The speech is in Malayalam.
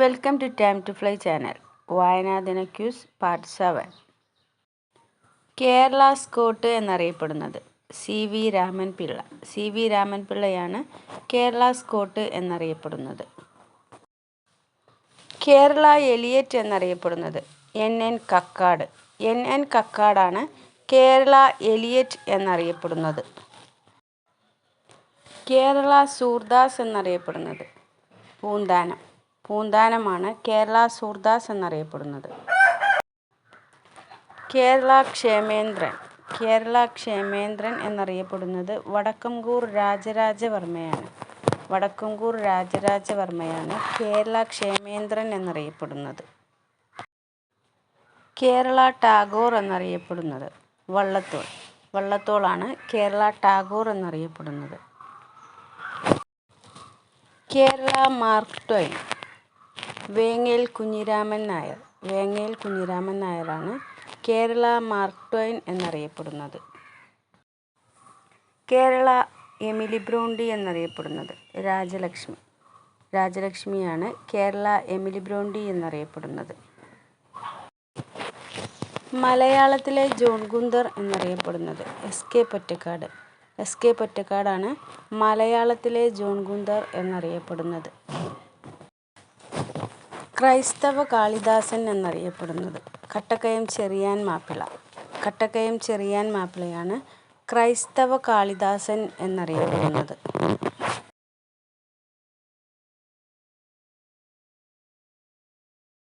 Welcome to time to fly channel വായനാദിന quiz part seven Kerala Scott എന്നറിയപ്പെടുന്നത് C V Raman Pillai C V Raman പിള്ളയാണ് Kerala Scott എന്നറിയപ്പെടുന്നത്. കേരള എലിയറ്റ് എന്നറിയപ്പെടുന്നത് N N Kakkad N N കക്കാടാണ് Kerala Eliot എന്നറിയപ്പെടുന്നത്. കേരള സൂർദാസ് എന്നറിയപ്പെടുന്നത്. പൂന്താനം. പൂന്താനമാണ് കേരള സൂർദാസ് എന്നറിയപ്പെടുന്നത്. കേരള ക്ഷേമേന്ദ്രൻ. കേരള ക്ഷേമേന്ദ്രൻ എന്നറിയപ്പെടുന്നത് വടക്കംകൂർ രാജരാജവർമ്മയാണ്. വടക്കംകൂർ രാജരാജവർമ്മയാണ് കേരള ക്ഷേമേന്ദ്രൻ എന്നറിയപ്പെടുന്നത്. കേരള ടാഗോർ എന്നറിയപ്പെടുന്നത് വള്ളത്തോൾ. വള്ളത്തോളാണ് കേരള ടാഗോർ എന്നറിയപ്പെടുന്നത്. Kerala Mark Twain Vengayil Kunhiraman Nair. Vengel Kunhiraman നായരാണ് കേരള മാർക്ക് ട്വൈൻ എന്നറിയപ്പെടുന്നത്. കേരള എമിലി ബ്രോണ്ടി എന്നറിയപ്പെടുന്നത് രാജലക്ഷ്മി. രാജലക്ഷ്മിയാണ് കേരള എമിലി ബ്രോണ്ടി എന്നറിയപ്പെടുന്നത്. മലയാളത്തിലെ ജോൺ ഗുന്തർ എന്നറിയപ്പെടുന്നത് S K Pottekkatt. S K പൊറ്റക്കാടാണ് മലയാളത്തിലെ ജോൺ ഗുന്തർ എന്നറിയപ്പെടുന്നത്. ക്രൈസ്തവ കാളിദാസൻ എന്നറിയപ്പെടുന്നത്. കട്ടക്കയം ചെറിയാൻ മാപ്പിള. കട്ടക്കയം ചെറിയാൻ മാപ്പിളയാണ് ക്രൈസ്തവ കാളിദാസൻ എന്നറിയപ്പെടുന്നത്.